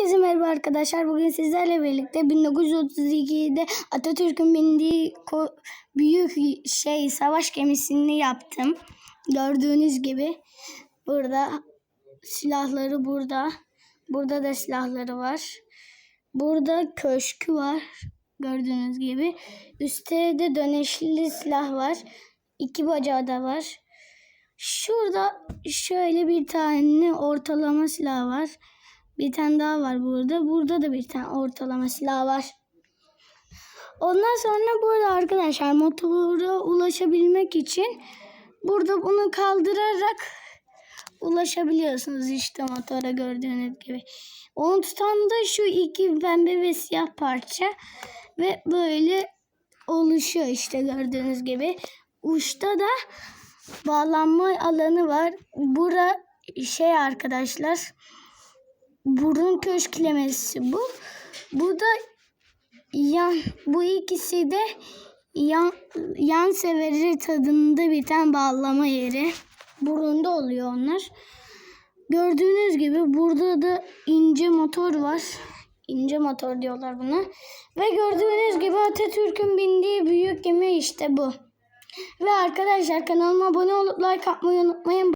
Herkese merhaba arkadaşlar. Bugün sizlerle birlikte 1932'de Atatürk'ün bindiği büyük şey savaş gemisini yaptım. Gördüğünüz gibi burada silahları burada. Burada da silahları var. Burada köşkü var. Gördüğünüz gibi. Üstte de dönüşlü silah var. İki bacağı da var. Şurada şöyle bir tane ortalama silah var. Bir tane daha var burada. Burada da bir tane ortalama silah var. Ondan sonra burada arkadaşlar motora ulaşabilmek için burada bunu kaldırarak ulaşabiliyorsunuz işte motora gördüğünüz gibi. Onu tutan da şu iki pembe ve siyah parça ve böyle oluşuyor işte gördüğünüz gibi. Uçta da bağlanma alanı var. Bura şey arkadaşlar burun köşklemesi bu. Bu da yan bu ikisi de yan yan severi tadında biten bağlama yeri. Burunda oluyor onlar. Gördüğünüz gibi burada da ince motor var. İnce motor diyorlar buna. Ve gördüğünüz gibi Atatürk'ün bindiği büyük gemi işte bu. Ve arkadaşlar kanalıma abone olup like atmayı unutmayın.